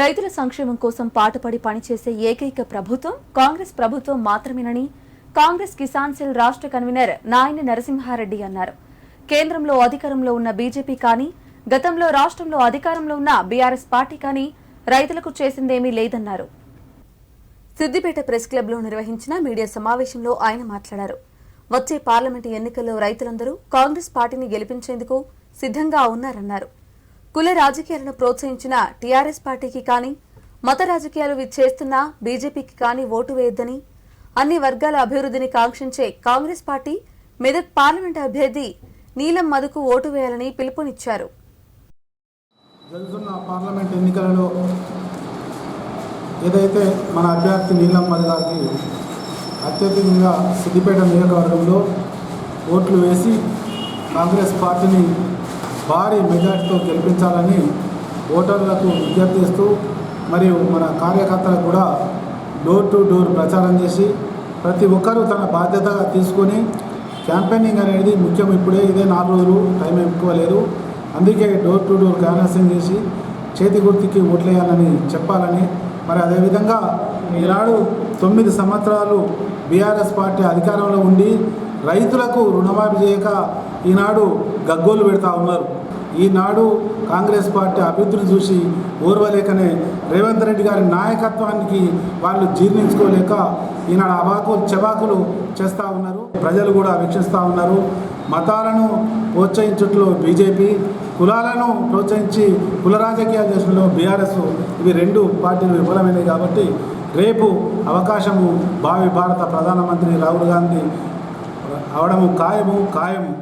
రైతుల సంక్షేమం కోసం పాటుపడి పనిచేసే ఏకైక ప్రభుత్వం కాంగ్రెస్ ప్రభుత్వం మాత్రమేనని కాంగ్రెస్ కిసాన్ సెల్ రాష్ట్ర కన్వీనర్ నాయని నరసింహారెడ్డి అన్నారు. కేంద్రంలో అధికారంలో ఉన్న బీజేపీ కానీ గతంలో రాష్ట్రంలో అధికారంలో ఉన్న బీఆర్ఎస్ పార్టీ కానీ రైతులకు చేసిందేమీ లేదన్నారు. సిద్దిపేట ప్రెస్ క్లబ్లో నిర్వహించిన మీడియా సమావేశంలో ఆయన మాట్లాడారు. వచ్చే పార్లమెంటు ఎన్నికల్లో రైతులందరూ కాంగ్రెస్ పార్టీని గెలిపించేందుకు సిద్ధంగా ఉన్నారన్నారు. కుల రాజకీయాలను ప్రోత్సహించిన టీఆర్ఎస్ పార్టీకి కానీ మత రాజకీయాలు వి- చేస్తున్న బీజేపీకి కానీ ఓటు వేయొద్దని అన్ని వర్గాల అభివృద్ధిని కాంక్షించే కాంగ్రెస్ పార్టీ మెదక్ పార్లమెంట్ అభ్యర్థి నీలం మధుకు ఓటు వేయాలని పిలుపునిచ్చారు. జరుగుతున్న పార్లమెంట్ ఎన్నికలలో ఏదైతే మన అభ్యర్థి నీలం మధు గారికి అత్యధికంగా సిద్దిపేట నియోజకవర్గంలో ఓట్లు వేసి కాంగ్రెస్ పార్టీని భారీ మెజార్టీతో గెలిపించాలని ఓటర్లకు విజ్ఞప్తి చేస్తూ మరియు మన కార్యకర్తలకు కూడా డోర్ టు డోర్ ప్రచారం చేసి ప్రతి ఒక్కరూ తన బాధ్యతగా తీసుకొని క్యాంపెయినింగ్ అనేది ముఖ్యం ఇప్పుడే ఇదే నాలుగు రోజులు టైం ఎక్కువ లేదు. అందుకే డోర్ టు డోర్ క్యాన్వాసింగ్ చేసి చేతి గుర్తుకి ఓట్లేయాలని చెప్పాలని మరి అదేవిధంగా ఈనాడు తొమ్మిది సంవత్సరాలు బీఆర్ఎస్ పార్టీ అధికారంలో ఉండి రైతులకు రుణమాఫీ చేయక ఈనాడు గగ్గోలు పెడతా ఉన్నారు. ఈనాడు కాంగ్రెస్ పార్టీ అభివృద్ధిని చూసి ఓర్వలేకనే రేవంత్ రెడ్డి గారి నాయకత్వానికి వాళ్ళు జీర్ణించుకోలేక ఈనాడు అవాకులు చెవాకులు చేస్తూ ఉన్నారు. ప్రజలు కూడా వీక్షిస్తూ ఉన్నారు. మతాలను ప్రోత్సహించట్లో బీజేపీ కులాలను ప్రోత్సహించి కుల రాజకీయాలు చేసడంలో బీఆర్ఎస్ ఇవి రెండు పార్టీలు విఫలమైనవి కాబట్టి రేపు అవకాశము భావి భారత ప్రధానమంత్రి రాహుల్ గాంధీ అవడము ఖాయము ఖాయము.